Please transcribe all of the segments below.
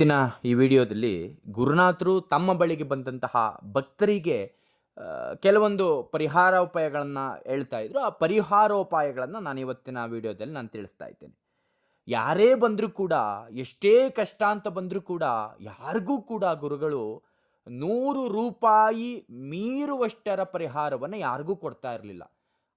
ಇವತ್ತಿನ ಈ ವಿಡಿಯೋದಲ್ಲಿ ಗುರುನಾಥರು ತಮ್ಮ ಬಳಿಗೆ ಬಂದಂತಹ ಭಕ್ತರಿಗೆ ಕೆಲವೊಂದು ಪರಿಹಾರೋಪಾಯಗಳನ್ನು ಹೇಳ್ತಾ ಇದ್ರು. ಆ ಪರಿಹಾರೋಪಾಯಗಳನ್ನು ನಾನು ಇವತ್ತಿನ ವಿಡಿಯೋದಲ್ಲಿ ನಾನು ತಿಳಿಸ್ತಾ ಇದ್ದೇನೆ. ಯಾರೇ ಬಂದರೂ ಕೂಡ, ಎಷ್ಟೇ ಕಷ್ಟ ಅಂತ ಬಂದರೂ ಕೂಡ, ಯಾರಿಗೂ ಕೂಡ ಗುರುಗಳು ನೂರು ರೂಪಾಯಿ ಮೀರುವಷ್ಟರ ಪರಿಹಾರವನ್ನು ಯಾರಿಗೂ ಕೊಡ್ತಾ ಇರಲಿಲ್ಲ.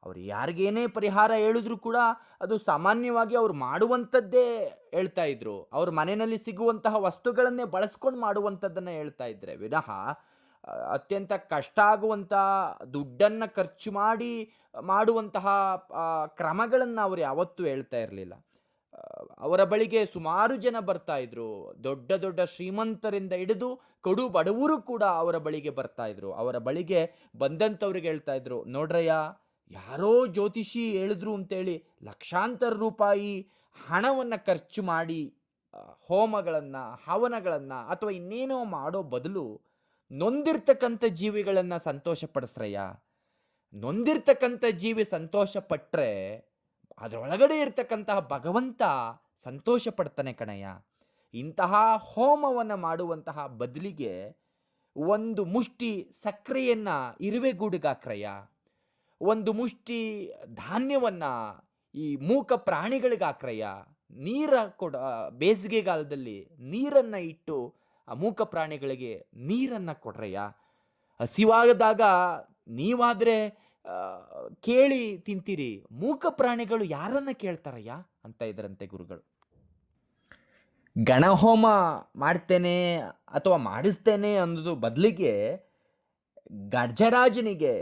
ಅವ್ರು ಯಾರಿಗೇನೇ ಪರಿಹಾರ ಹೇಳಿದ್ರು ಕೂಡ ಅದು ಸಾಮಾನ್ಯವಾಗಿ ಅವ್ರು ಮಾಡುವಂಥದ್ದೇ ಹೇಳ್ತಾ ಇದ್ರು. ಅವ್ರ ಮನೆಯಲ್ಲಿ ಸಿಗುವಂತಹ ವಸ್ತುಗಳನ್ನೇ ಬಳಸ್ಕೊಂಡು ಮಾಡುವಂಥದ್ದನ್ನ ಹೇಳ್ತಾ ಇದ್ರೆ ವಿನಃ ಅತ್ಯಂತ ಕಷ್ಟ ಆಗುವಂತ ದುಡ್ಡನ್ನ ಖರ್ಚು ಮಾಡಿ ಮಾಡುವಂತಹ ಕ್ರಮಗಳನ್ನ ಅವ್ರು ಯಾವತ್ತೂ ಹೇಳ್ತಾ ಇರಲಿಲ್ಲ. ಅವರ ಬಳಿಗೆ ಸುಮಾರು ಜನ ಬರ್ತಾ ಇದ್ರು. ದೊಡ್ಡ ದೊಡ್ಡ ಶ್ರೀಮಂತರಿಂದ ಹಿಡಿದು ಕಡು ಬಡವರು ಕೂಡ ಅವರ ಬಳಿಗೆ ಬರ್ತಾ ಇದ್ರು. ಅವರ ಬಳಿಗೆ ಬಂದಂಥವ್ರಿಗೆ ಹೇಳ್ತಾ ಇದ್ರು, ನೋಡ್ರಯ್ಯ ಯಾರೋ ಜ್ಯೋತಿಷಿ ಹೇಳಿದ್ರು ಅಂತೇಳಿ ಲಕ್ಷಾಂತರ ರೂಪಾಯಿ ಹಣವನ್ನ ಖರ್ಚು ಮಾಡಿ ಹೋಮಗಳನ್ನು, ಹವನಗಳನ್ನ ಅಥವಾ ಇನ್ನೇನೋ ಮಾಡೋ ಬದಲು ನೊಂದಿರ್ತಕ್ಕಂಥ ಜೀವಿಗಳನ್ನು ಸಂತೋಷ ಪಡಿಸ್ರಯ್ಯ ನೊಂದಿರ್ತಕ್ಕಂಥ ಜೀವಿ ಸಂತೋಷ ಪಟ್ಟರೆ ಅದರೊಳಗಡೆ ಇರ್ತಕ್ಕಂತಹ ಭಗವಂತ ಸಂತೋಷ ಪಡ್ತಾನೆ ಕಣಯ್ಯ. ಇಂತಹ ಹೋಮವನ್ನ ಮಾಡುವಂತಹ ಬದಲಿಗೆ ಒಂದು ಮುಷ್ಟಿ ಸಕ್ಕರೆಯನ್ನ ಇರುವೆಗೂಡಿಗಾಕ್ರಯ್ಯ. ಒಂದು ಮುಷ್ಟಿ ಧಾನ್ಯವನ್ನ ಈ ಮೂಕ ಪ್ರಾಣಿಗಳಿಗೆ ಆಕ್ರಯ, ನೀರ ಕೊಡ, ಬೇಸಿಗೆಗಾಲದಲ್ಲಿ ನೀರನ್ನ ಇಟ್ಟು ಆ ಮೂಕ ಪ್ರಾಣಿಗಳಿಗೆ ನೀರನ್ನ ಕೊಡ್ರಯ್ಯ. ಹಸಿವಾಗದಾಗ ನೀವಾದ್ರೆ ಕೇಳಿ ತಿಂತೀರಿ, ಮೂಕ ಪ್ರಾಣಿಗಳು ಯಾರನ್ನ ಕೇಳ್ತಾರಯ್ಯ? ಅಂತ ಇದ್ರಂತೆ ಗುರುಗಳು. ಗಣಹೋಮ ಮಾಡ್ತೇನೆ ಅಥವಾ ಮಾಡಿಸ್ತೇನೆ ಅನ್ನೋದು ಬದಲಿಗೆ ಗಜರಾಜನಿಗೆ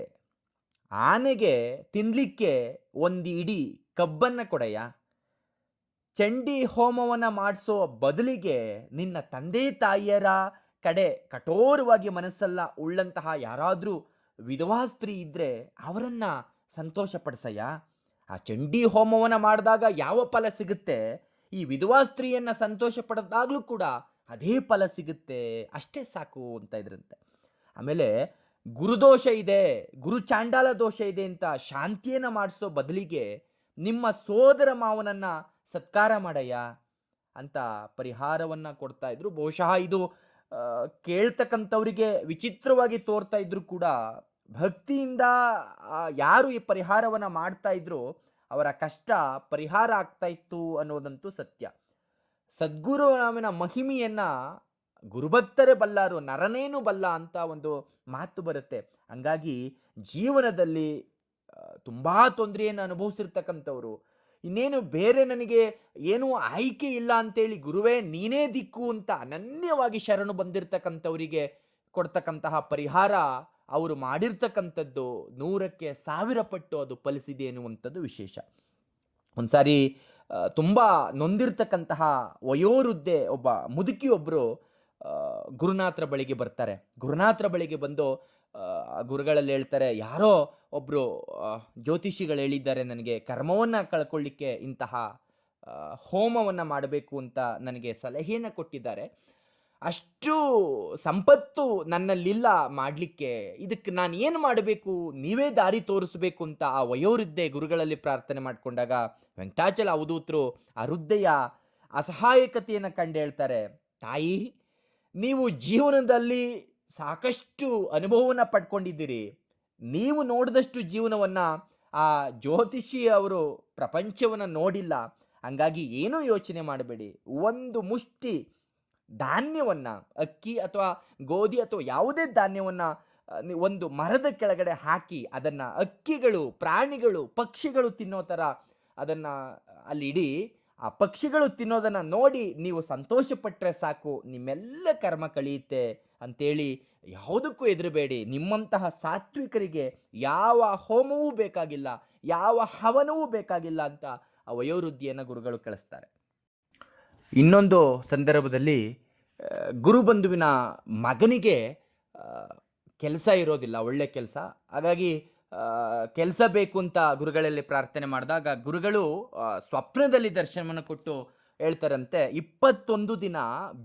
ಆನೆಗೆ ತಿನ್ಲಿಕ್ಕೆ ಒಂದು ಇಡೀ ಕಬ್ಬನ್ನ ಕೊಡಯ್ಯ. ಚಂಡಿ ಹೋಮವನ್ನ ಮಾಡಿಸೋ ಬದಲಿಗೆ ನಿನ್ನ ತಂದೆ ತಾಯಿಯರ ಕಡೆ ಕಠೋರವಾಗಿ ಮನಸ್ಸಲ್ಲ ಉಳ್ಳಂತಹ ಯಾರಾದರೂ ವಿಧವಾ ಸ್ತ್ರೀ ಇದ್ರೆ ಅವರನ್ನ ಸಂತೋಷ ಪಡಿಸಯ್ಯ ಆ ಚಂಡಿ ಹೋಮವನ್ನ ಮಾಡಿದಾಗ ಯಾವ ಫಲ ಸಿಗುತ್ತೆ? ಈ ವಿಧವಾ ಸ್ತ್ರೀಯನ್ನ ಸಂತೋಷ ಪಡೆದಾಗಲೂ ಕೂಡ ಅದೇ ಫಲ ಸಿಗುತ್ತೆ. ಅಷ್ಟೇ ಸಾಕು ಅಂತ ಇದ್ರಂತೆ. ಆಮೇಲೆ ಗುರುದೋಷ ಇದೆ, ಗುರು ಚಾಂಡಾಲ ದೋಷ ಇದೆ ಅಂತ ಶಾಂತಿಯನ್ನ ಮಾಡಿಸೋ ಬದಲಿಗೆ ನಿಮ್ಮ ಸೋದರ ಮಾವನನ್ನ ಸತ್ಕಾರ ಮಾಡಯ್ಯ ಅಂತ ಪರಿಹಾರವನ್ನ ಕೊಡ್ತಾ ಇದ್ರು. ಬಹುಶಃ ಇದು ಕೇಳ್ತಕ್ಕಂಥವರಿಗೆ ವಿಚಿತ್ರವಾಗಿ ತೋರ್ತಾ ಇದ್ರು ಕೂಡ. ಭಕ್ತಿಯಿಂದ ಯಾರು ಈ ಪರಿಹಾರವನ್ನ ಮಾಡ್ತಾ ಇದ್ರು ಅವರ ಕಷ್ಟ ಪರಿಹಾರ ಆಗ್ತಾ ಇತ್ತು ಅನ್ನೋದಂತೂ ಸತ್ಯ. ಸದ್ಗುರುನಾಮಿನ ಮಹಿಮೆಯನ್ನ ಗುರುಭಕ್ತರೇ ಬಲ್ಲಾರು ನರನೇನು ಬಲ್ಲ ಅಂತ ಒಂದು ಮಾತು ಬರುತ್ತೆ. ಹಂಗಾಗಿ ಜೀವನದಲ್ಲಿ ತುಂಬಾ ತೊಂದರೆಯನ್ನು ಅನುಭವಿಸಿರ್ತಕ್ಕಂಥವ್ರು. ಇನ್ನೇನು ಬೇರೆ ನನಗೆ ಏನು ಆಯ್ಕೆ ಇಲ್ಲ ಅಂತೇಳಿ ಗುರುವೇ ನೀನೇ ದಿಕ್ಕು ಅಂತ ಅನನ್ಯವಾಗಿ ಶರಣು ಬಂದಿರತಕ್ಕಂಥವರಿಗೆ ಕೊಡ್ತಕ್ಕಂತಹ ಪರಿಹಾರ ಅವರು ಮಾಡಿರ್ತಕ್ಕಂಥದ್ದು ನೂರಕ್ಕೆ ಸಾವಿರ ಪಟ್ಟು ಅದು ಫಲಿಸಿದೆ ಎನ್ನುವಂಥದ್ದು ವಿಶೇಷ. ಒಂದ್ಸಾರಿ ತುಂಬಾ ನೊಂದಿರ್ತಕ್ಕಂತಹ ವಯೋವೃದ್ಧೆ ಒಬ್ಬ ಮುದುಕಿಯೊಬ್ರು ಆ, ಗುರುನಾಥರ ಬಳಿಗೆ ಬರ್ತಾರೆ. ಗುರುನಾಥರ ಬಳಿಗೆ ಬಂದು ಗುರುಗಳಲ್ಲಿ ಹೇಳ್ತಾರೆ, ಯಾರೋ ಒಬ್ರು ಜ್ಯೋತಿಷಿಗಳು ಹೇಳಿದ್ದಾರೆ ನನಗೆ, ಕರ್ಮವನ್ನ ಕಳ್ಕೊಳ್ಳಿಕ್ಕೆ ಇಂತಹ ಹೋಮವನ್ನ ಮಾಡಬೇಕು ಅಂತ ನನಗೆ ಸಲಹೆಯನ್ನ ಕೊಟ್ಟಿದ್ದಾರೆ. ಅಷ್ಟು ಸಂಪತ್ತು ನನ್ನಲ್ಲಿಲ್ಲ ಮಾಡಲಿಕ್ಕೆ. ಇದಕ್ಕೆ ನಾನು ಏನು ಮಾಡಬೇಕು? ನೀವೇ ದಾರಿ ತೋರಿಸ್ಬೇಕು ಅಂತ ಆ ವಯೋವೃದ್ಧೆ ಗುರುಗಳಲ್ಲಿ ಪ್ರಾರ್ಥನೆ ಮಾಡಿಕೊಂಡಾಗ ವೆಂಕಟಾಚಲ ಅವಧೂತರು ಆ ವೃದ್ಧೆಯ ಅಸಹಾಯಕತೆಯನ್ನು ಕಂಡು ಹೇಳ್ತಾರೆ. ತಾಯಿ ನೀವು ಜೀವನದಲ್ಲಿ ಸಾಕಷ್ಟು ಅನುಭವವನ್ನ ಪಡ್ಕೊಂಡಿದ್ದೀರಿ. ನೀವು ನೋಡಿದಷ್ಟು ಜೀವನವನ್ನ ಆ ಜ್ಯೋತಿಷಿ ಅವರು ಪ್ರಪಂಚವನ್ನು ನೋಡಿಲ್ಲ. ಹಂಗಾಗಿ ಏನೂ ಯೋಚನೆ ಮಾಡಬೇಡಿ. ಒಂದು ಮುಷ್ಟಿ ಧಾನ್ಯವನ್ನ, ಅಕ್ಕಿ ಅಥವಾ ಗೋಧಿ ಅಥವಾ ಯಾವುದೇ ಧಾನ್ಯವನ್ನ ಒಂದು ಮರದ ಕೆಳಗಡೆ ಹಾಕಿ ಅದನ್ನ ಅಕ್ಕಿಗಳು, ಪ್ರಾಣಿಗಳು, ಪಕ್ಷಿಗಳು ತಿನ್ನೋ ತರ ಅದನ್ನ ಅಲ್ಲಿ ಇಡಿ ಆ ಪಕ್ಷಿಗಳು ತಿನ್ನೋದನ್ನ ನೋಡಿ ನೀವು ಸಂತೋಷ ಪಟ್ರೆ ಸಾಕು, ನಿಮ್ಮೆಲ್ಲ ಕರ್ಮ ಕಳೆಯುತ್ತೆ ಅಂತೇಳಿ ಯಾವುದಕ್ಕೂ ಹೆದರಬೇಡಿ. ನಿಮ್ಮಂತಹ ಸಾತ್ವಿಕರಿಗೆ ಯಾವ ಹೋಮವೂ ಬೇಕಾಗಿಲ್ಲ, ಯಾವ ಹವನವೂ ಬೇಕಾಗಿಲ್ಲ ಅಂತ ಆ ವಯೋವೃದ್ಧಿಯನ್ನು ಗುರುಗಳು ಕಳಿಸ್ತಾರೆ. ಇನ್ನೊಂದು ಸಂದರ್ಭದಲ್ಲಿ ಗುರುಬಂಧುವಿನ ಮಗನಿಗೆ ಕೆಲಸ ಇರೋದಿಲ್ಲ, ಒಳ್ಳೆ ಕೆಲಸ. ಹಾಗಾಗಿ ಕೆಲಸ ಬೇಕು ಅಂತ ಗುರುಗಳಲ್ಲಿ ಪ್ರಾರ್ಥನೆ ಮಾಡಿದಾಗ ಗುರುಗಳು ಸ್ವಪ್ನದಲ್ಲಿ ದರ್ಶನವನ್ನು ಕೊಟ್ಟು ಹೇಳ್ತಾರಂತೆ, ಇಪ್ಪತ್ತೊಂದು ದಿನ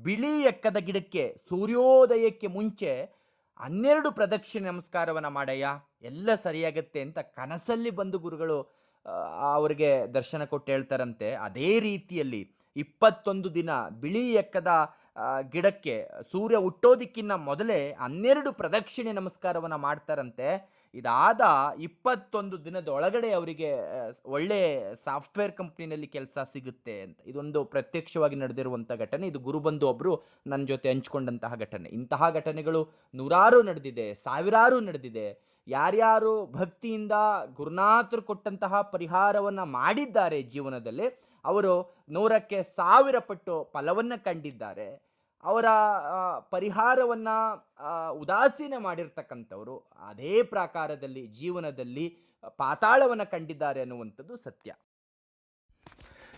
ಬಿಳಿ ಎಕ್ಕದ ಗಿಡಕ್ಕೆ, ಸೂರ್ಯೋದಯಕ್ಕೆ ಮುಂಚೆ ಹನ್ನೆರಡು ಪ್ರದಕ್ಷಿಣೆ ನಮಸ್ಕಾರವನ್ನ ಮಾಡಯ್ಯ, ಎಲ್ಲ ಸರಿಯಾಗತ್ತೆ ಅಂತ ಕನಸಲ್ಲಿ ಬಂದು ಗುರುಗಳು ಅವರಿಗೆ ದರ್ಶನ ಕೊಟ್ಟು ಹೇಳ್ತಾರಂತೆ. ಅದೇ ರೀತಿಯಲ್ಲಿ ಇಪ್ಪತ್ತೊಂದು ದಿನ ಬಿಳಿ ಎಕ್ಕದ ಗಿಡಕ್ಕೆ ಸೂರ್ಯ ಹುಟ್ಟೋದಿಕ್ಕಿನ್ನ ಮೊದಲೇ ಹನ್ನೆರಡು ಪ್ರದಕ್ಷಿಣೆ ನಮಸ್ಕಾರವನ್ನ ಮಾಡ್ತಾರಂತೆ. ಇದಾದ ಇಪ್ಪತ್ತೊಂದು ದಿನದ ಒಳಗಡೆ ಅವರಿಗೆ ಒಳ್ಳೆ ಸಾಫ್ಟ್ವೇರ್ ಕಂಪ್ನಿನಲ್ಲಿ ಕೆಲಸ ಸಿಗುತ್ತೆ ಅಂತ. ಇದೊಂದು ಪ್ರತ್ಯಕ್ಷವಾಗಿ ನಡೆದಿರುವಂಥ ಘಟನೆ. ಇದು ಗುರುಬಂಧು ಒಬ್ರು ನನ್ನ ಜೊತೆ ಹಂಚ್ಕೊಂಡಂತಹ ಘಟನೆ. ಇಂತಹ ಘಟನೆಗಳು ನೂರಾರು ನಡೆದಿದೆ, ಸಾವಿರಾರು ನಡೆದಿದೆ. ಯಾರ್ಯಾರು ಭಕ್ತಿಯಿಂದ ಗುರುನಾಥರು ಕೊಟ್ಟಂತಹ ಪರಿಹಾರವನ್ನ ಮಾಡಿದ್ದಾರೆ ಜೀವನದಲ್ಲಿ, ಅವರು ನೂರಕ್ಕೆ ಸಾವಿರ ಪಟ್ಟು ಫಲವನ್ನ ಕಂಡಿದ್ದಾರೆ. ಅವರ ಪರಿಹಾರವನ್ನ ಉದಾಸೀನ ಮಾಡಿರ್ತಕ್ಕಂಥವ್ರು ಅದೇ ಪ್ರಾಕಾರದಲ್ಲಿ, ಜೀವನದಲ್ಲಿ ಪಾತಾಳವನ್ನ ಕಂಡಿದ್ದಾರೆ ಅನ್ನುವಂಥದ್ದು ಸತ್ಯ.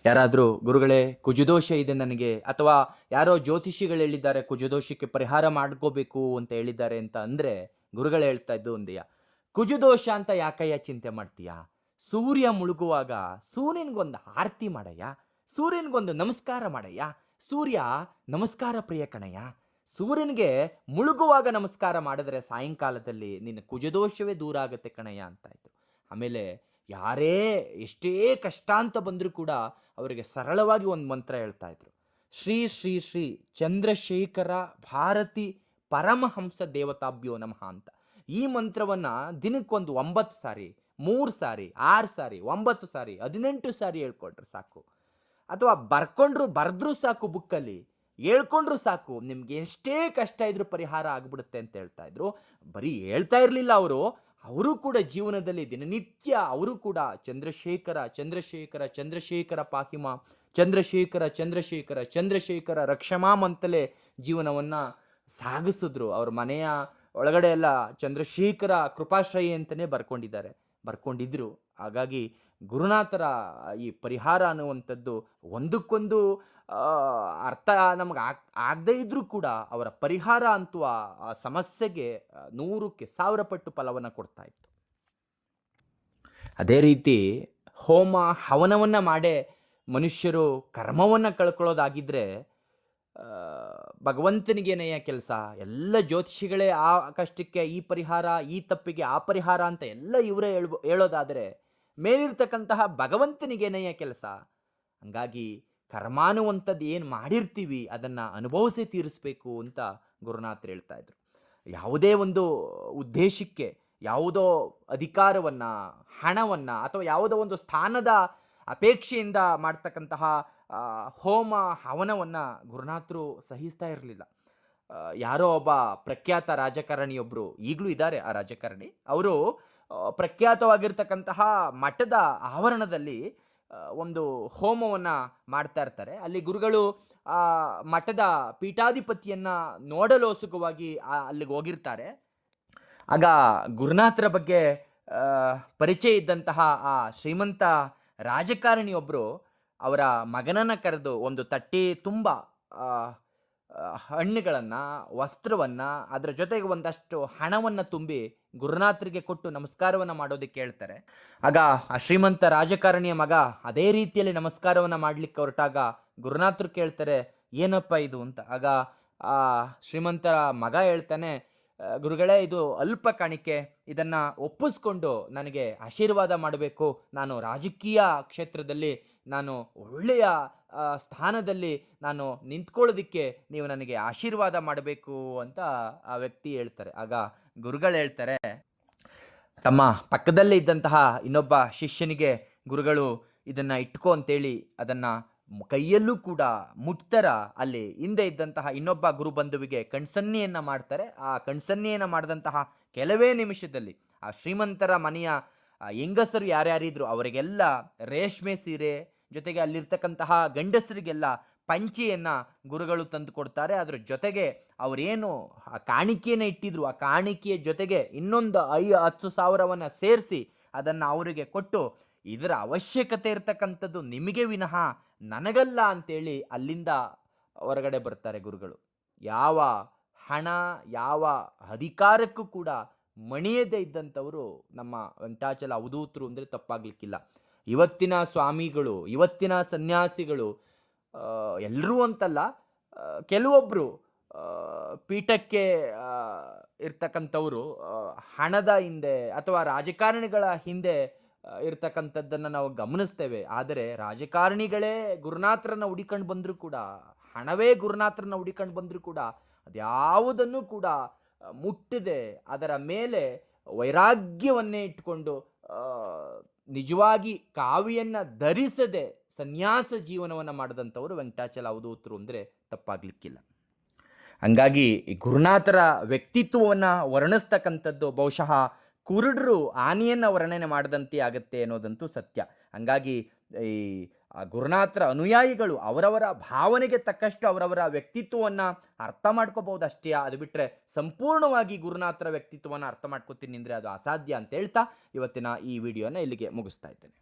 ಯಾರಾದ್ರೂ ಗುರುಗಳೇ, ಕುಜುದೋಷ ಇದೆ ನನಗೆ, ಅಥವಾ ಯಾರೋ ಜ್ಯೋತಿಷಿಗಳು ಹೇಳಿದ್ದಾರೆ, ಕುಜುದೋಷಕ್ಕೆ ಪರಿಹಾರ ಮಾಡ್ಕೋಬೇಕು ಅಂತ ಹೇಳಿದ್ದಾರೆ ಅಂತ ಅಂದ್ರೆ, ಗುರುಗಳು ಹೇಳ್ತಾ ಇದ್ದು ಒಂದೆಯ, ಕುಜುದೋಷ ಅಂತ ಯಾಕಯ್ಯ ಚಿಂತೆ ಮಾಡ್ತೀಯಾ? ಸೂರ್ಯ ಮುಳುಗುವಾಗ ಸೂರ್ಯನ್ಗೊಂದು ಆರತಿ ಮಾಡಯ್ಯ? ಸೂರ್ಯನ್ಗೊಂದು ನಮಸ್ಕಾರ ಮಾಡಯ್ಯ? ಸೂರ್ಯ, ನಮಸ್ಕಾರ ಪ್ರಿಯ ಕಣಯ್ಯ. ಸೂರ್ಯನಿಗೆ ಮುಳುಗುವಾಗ ನಮಸ್ಕಾರ ಮಾಡಿದ್ರೆ ಸಾಯಂಕಾಲದಲ್ಲಿ ನಿನ್ನ ಕುಜದೋಷವೇ ದೂರ ಆಗುತ್ತೆ ಕಣಯ್ಯ ಅಂತಾಯ್ತು. ಆಮೇಲೆ ಯಾರೇ ಎಷ್ಟೇ ಕಷ್ಟ ಅಂತ ಬಂದರೂ ಕೂಡ ಅವರಿಗೆ ಸರಳವಾಗಿ ಒಂದು ಮಂತ್ರ ಹೇಳ್ತಾ ಇದ್ರು. ಶ್ರೀ ಶ್ರೀ ಶ್ರೀ ಚಂದ್ರಶೇಖರ ಭಾರತಿ ಪರಮಹಂಸ ದೇವತಾಭ್ಯೋ ನಮಃ ಅಂತ. ಈ ಮಂತ್ರವನ್ನ ದಿನಕ್ಕೊಂದು ಒಂಬತ್ತು ಸಾರಿ, ಮೂರು ಸಾರಿ, ಆರು ಸಾರಿ, ಒಂಬತ್ತು ಸಾರಿ, ಹದಿನೆಂಟು ಸಾರಿ ಹೇಳ್ಕೊಟ್ರೆ ಸಾಕು. ಅಥವಾ ಬರ್ಕೊಂಡ್ರು, ಬರ್ದ್ರು ಸಾಕು ಬುಕ್ಕಲ್ಲಿ ಹೇಳ್ಕೊಂಡ್ರು ಸಾಕು, ನಿಮ್ಗೆ ಎಷ್ಟೇ ಕಷ್ಟ ಇದ್ರೂ ಪರಿಹಾರ ಆಗ್ಬಿಡುತ್ತೆ ಅಂತ ಹೇಳ್ತಾ ಇದ್ರು. ಬರೀ ಹೇಳ್ತಾ ಇರಲಿಲ್ಲ ಅವರು ಅವರು ಕೂಡ ಜೀವನದಲ್ಲಿ ದಿನನಿತ್ಯ ಅವರು ಕೂಡ ಚಂದ್ರಶೇಖರ ಚಂದ್ರಶೇಖರ ಚಂದ್ರಶೇಖರ ಪಾಹಿಮ, ಚಂದ್ರಶೇಖರ ಚಂದ್ರಶೇಖರ ಚಂದ್ರಶೇಖರ ರಕ್ಷಮಾಮ್ ಅಂತಲೇ ಜೀವನವನ್ನ ಸಾಗಿಸಿದ್ರು. ಅವ್ರ ಮನೆಯ ಒಳಗಡೆ ಎಲ್ಲ ಚಂದ್ರಶೇಖರ ಕೃಪಾಶ್ರಯಿ ಅಂತಾನೆ ಬರ್ಕೊಂಡಿದ್ದಾರೆ, ಬರ್ಕೊಂಡಿದ್ರು. ಹಾಗಾಗಿ ಗುರುನಾಥರ ಈ ಪರಿಹಾರ ಅನ್ನುವಂಥದ್ದು ಒಂದಕ್ಕೊಂದು ಅರ್ಥ ನಮಗೆ ಆಗ್, ಆಗದೇ ಇದ್ರೂ ಕೂಡ ಅವರ ಪರಿಹಾರ ಅಂತೂ ಆ, ಸಮಸ್ಯೆಗೆ ನೂರಕ್ಕೆ ಸಾವಿರ ಪಟ್ಟು ಫಲವನ್ನ ಕೊಡ್ತಾ ಇತ್ತು. ಅದೇ ರೀತಿ ಹೋಮ ಹವನವನ್ನ ಮಾಡೇ ಮನುಷ್ಯರು ಕರ್ಮವನ್ನ ಕಳ್ಕೊಳ್ಳೋದಾಗಿದ್ರೆ ಭಗವಂತನಿಗೇನೆಯ ಕೆಲಸ? ಎಲ್ಲ ಜ್ಯೋತಿಷಿಗಳೇ ಆ ಕಷ್ಟಕ್ಕೆ ಈ ಪರಿಹಾರ, ಈ ತಪ್ಪಿಗೆ ಆ ಪರಿಹಾರ ಅಂತ ಎಲ್ಲ ಇವರೇ ಹೇಳ್ಬೋ, ಹೇಳೋದಾದ್ರೆ ಮೇಲಿರ್ತಕ್ಕಂತಹ ಭಗವಂತನಿಗೇನೆಯ ಕೆಲಸ? ಹಂಗಾಗಿ ಕರ್ಮಾನುವಂಥದ್ದು ಏನು ಮಾಡಿರ್ತೀವಿ, ಅದನ್ನ ಅನುಭವಿಸಿ ತೀರಿಸ್ಬೇಕು ಅಂತ ಗುರುನಾಥರು ಹೇಳ್ತಾ ಇದ್ರು. ಯಾವುದೇ ಒಂದು ಉದ್ದೇಶಕ್ಕೆ, ಯಾವುದೋ ಅಧಿಕಾರವನ್ನ, ಹಣವನ್ನ ಅಥವಾ ಯಾವುದೋ ಒಂದು ಸ್ಥಾನದ ಅಪೇಕ್ಷೆಯಿಂದ ಮಾಡ್ತಕ್ಕಂತಹ ಹೋಮ, ಹವನವನ್ನ ಗುರುನಾಥರು ಸಹಿಸ್ತಾ ಇರಲಿಲ್ಲ. ಯಾರೋ ಒಬ್ಬ ಪ್ರಖ್ಯಾತ ರಾಜಕಾರಣಿಯೊಬ್ರು ಈಗಲೂ ಇದ್ದಾರೆ ಆ ರಾಜಕಾರಣಿ. ಅವರು ಪ್ರಖ್ಯಾತವಾಗಿರ್ತಕ್ಕಂತಹ ಮಠದ ಆವರಣದಲ್ಲಿ ಒಂದು ಹೋಮವನ್ನ ಮಾಡ್ತಾ ಇರ್ತಾರೆ. ಅಲ್ಲಿ ಗುರುಗಳು, ಆ, ಮಠದ ಪೀಠಾಧಿಪತಿಯನ್ನ ನೋಡಲೋಸುಕವಾಗಿ ಅಲ್ಲಿಗೆ ಹೋಗಿರ್ತಾರೆ. ಆಗ ಗುರುನಾಥರ ಬಗ್ಗೆ ಪರಿಚಯ ಇದ್ದಂತಹ ಆ ಶ್ರೀಮಂತ ರಾಜಕಾರಣಿಯೊಬ್ರು ಅವರ ಮಗನನ್ನ ಕರೆದು ಒಂದು ತಟ್ಟೆ ತುಂಬ ಹಣ್ಣುಗಳನ್ನ, ವಸ್ತ್ರವನ್ನ, ಅದರ ಜೊತೆಗೆ ಒಂದಷ್ಟು ಹಣವನ್ನ ತುಂಬಿ ಗುರುನಾಥರಿಗೆ ಕೊಟ್ಟು ನಮಸ್ಕಾರವನ್ನ ಮಾಡೋದಕ್ಕೆ ಹೇಳ್ತಾರೆ. ಆಗ ಆ ಶ್ರೀಮಂತ ರಾಜಕಾರಣಿಯ ಮಗ ಅದೇ ರೀತಿಯಲ್ಲಿ ನಮಸ್ಕಾರವನ್ನ ಮಾಡ್ಲಿಕ್ಕೆ ಹೊರಟಾಗ ಗುರುನಾಥರು ಕೇಳ್ತಾರೆ, ಏನಪ್ಪ ಇದು? ಅಂತ. ಆಗ ಆ ಶ್ರೀಮಂತ ಮಗ ಹೇಳ್ತಾನೆ ಗುರುಗಳೇ, ಇದು ಅಲ್ಪ ಕಾಣಿಕೆ. ಇದನ್ನ ಒಪ್ಪಿಸ್ಕೊಂಡು ನನಗೆ ಆಶೀರ್ವಾದ ಮಾಡಬೇಕು. ನಾನು ರಾಜಕೀಯ ಕ್ಷೇತ್ರದಲ್ಲಿ ನಾನು ಒಳ್ಳೆಯ ಸ್ಥಾನದಲ್ಲಿ ನಾನು ನಿಂತ್ಕೊಳ್ಳೋದಿಕ್ಕೆ ನೀವು ನನಗೆ ಆಶೀರ್ವಾದ ಮಾಡಬೇಕು ಅಂತ ಆ ವ್ಯಕ್ತಿ ಹೇಳ್ತಾರೆ. ಆಗ ಗುರುಗಳು ಹೇಳ್ತಾರೆ, ತಮ್ಮ ಪಕ್ಕದಲ್ಲೇ ಇದ್ದಂತಹ ಇನ್ನೊಬ್ಬ ಶಿಷ್ಯನಿಗೆ ಗುರುಗಳು ಇದನ್ನ ಇಟ್ಕೋ ಅಂತೇಳಿ ಅದನ್ನ ಕೈಯಲ್ಲೂ ಕೂಡ ಮುಟ್ತರ. ಅಲ್ಲಿ ಹಿಂದೆ ಇದ್ದಂತಹ ಇನ್ನೊಬ್ಬ ಗುರುಬಂಧುವಿಗೆ ಕಣ್ಸನ್ನಿಯನ್ನ ಮಾಡ್ತಾರೆ. ಆ ಕಣ್ಸನ್ನಿಯನ್ನ ಮಾಡಿದಂತಹ ಕೆಲವೇ ನಿಮಿಷದಲ್ಲಿ ಆ ಶ್ರೀಮಂತರ ಮನೆಯ ಹೆಂಗಸರು ಯಾರ್ಯಾರಿದ್ರು ಅವರಿಗೆಲ್ಲ ರೇಷ್ಮೆ ಸೀರೆ ಜೊತೆಗೆ ಅಲ್ಲಿರ್ತಕ್ಕಂತಹ ಗಂಡಸರಿಗೆಲ್ಲ ಪಂಚೆಯನ್ನ ಗುರುಗಳು ತಂದು ಕೊಡ್ತಾರೆ. ಅದ್ರ ಜೊತೆಗೆ ಅವರೇನು ಆ ಕಾಣಿಕೆಯನ್ನ ಇಟ್ಟಿದ್ರು. ಆ ಕಾಣಿಕೆಯ ಜೊತೆಗೆ ಇನ್ನೊಂದು ಐ ಹತ್ತು ಸಾವಿರವನ್ನ ಸೇರಿಸಿ ಅದನ್ನ ಅವರಿಗೆ ಕೊಟ್ಟು ಇದರ ಅವಶ್ಯಕತೆ ಇರತಕ್ಕಂಥದ್ದು ನಿಮಗೆ ವಿನಃ ನನಗಲ್ಲ ಅಂತೇಳಿ ಅಲ್ಲಿಂದ ಹೊರಗಡೆ ಬರ್ತಾರೆ ಗುರುಗಳು. ಯಾವ ಹಣ, ಯಾವ ಅಧಿಕಾರಕ್ಕೂ ಕೂಡ ಮಣಿಯದೇ ಇದ್ದಂಥವರು ನಮ್ಮ ವೆಂಕಟಾಚಲ ಅವಧೂತರು ಅಂದ್ರೆ ತಪ್ಪಾಗ್ಲಿಕ್ಕಿಲ್ಲ. ಇವತ್ತಿನ ಸ್ವಾಮಿಗಳು, ಇವತ್ತಿನ ಸನ್ಯಾಸಿಗಳು ಎಲ್ಲರೂ ಅಂತಲ್ಲ ಕೆಲವೊಬ್ಬರು ಪೀಠಕ್ಕೆ ಇರ್ತಕ್ಕಂಥವ್ರು ಹಣದ ಹಿಂದೆ ಅಥವಾ ರಾಜಕಾರಣಿಗಳ ಹಿಂದೆ ಇರ್ತಕ್ಕಂಥದ್ದನ್ನು ನಾವು ಗಮನಿಸ್ತೇವೆ. ಆದರೆ ರಾಜಕಾರಣಿಗಳೇ ಗುರುನಾಥರನ್ನ ಹುಡಿಕೊಂಡು ಬಂದರೂ ಕೂಡ, ಹಣವೇ ಗುರುನಾಥರನ್ನ ಹುಡಿಕೊಂಡು ಬಂದರೂ ಕೂಡ, ಅದ್ಯಾವುದನ್ನು ಕೂಡ, ಮುಟ್ಟಿದೆ ಅದರ ಮೇಲೆ ವೈರಾಗ್ಯವನ್ನೇ ಇಟ್ಕೊಂಡು ನಿಜವಾಗಿ ಕಾವಿಯನ್ನ ಧರಿಸದೆ ಸನ್ಯಾಸ ಜೀವನವನ್ನು ಮಾಡಿದಂಥವರು ವೆಂಕಟಾಚಲ ಅವಧೂತರು ಅಂದರೆ ತಪ್ಪಾಗ್ಲಿಕ್ಕಿಲ್ಲ. ಹಂಗಾಗಿ ಗುರುನಾಥರ ವ್ಯಕ್ತಿತ್ವವನ್ನು ವರ್ಣಿಸ್ತಕ್ಕಂಥದ್ದು ಬಹುಶಃ ಕುರುಡರು ಆನೆಯನ್ನ ವರ್ಣನೆ ಮಾಡದಂತೆ ಆಗತ್ತೆ ಅನ್ನೋದಂತೂ ಸತ್ಯ. ಹಂಗಾಗಿ ಈ ಗುರುನಾಥರ ಅನುಯಾಯಿಗಳು ಅವರವರ ಭಾವನೆಗೆ ತಕ್ಕಷ್ಟು ಅವರವರ ವ್ಯಕ್ತಿತ್ವವನ್ನು ಅರ್ಥ ಮಾಡ್ಕೋಬಹುದು ಅಷ್ಟೇ. ಅದು ಬಿಟ್ಟರೆ ಸಂಪೂರ್ಣವಾಗಿ ಗುರುನಾಥರ ವ್ಯಕ್ತಿತ್ವವನ್ನು ಅರ್ಥ ಮಾಡ್ಕೋತೀನಿ ಅಂದರೆ ಅದು ಅಸಾಧ್ಯ ಅಂತ ಹೇಳ್ತಾ ಇವತ್ತಿನ ಈ ವಿಡಿಯೋನ ಇಲ್ಲಿಗೆ ಮುಗಿಸ್ತಾ ಇದ್ದೇನೆ.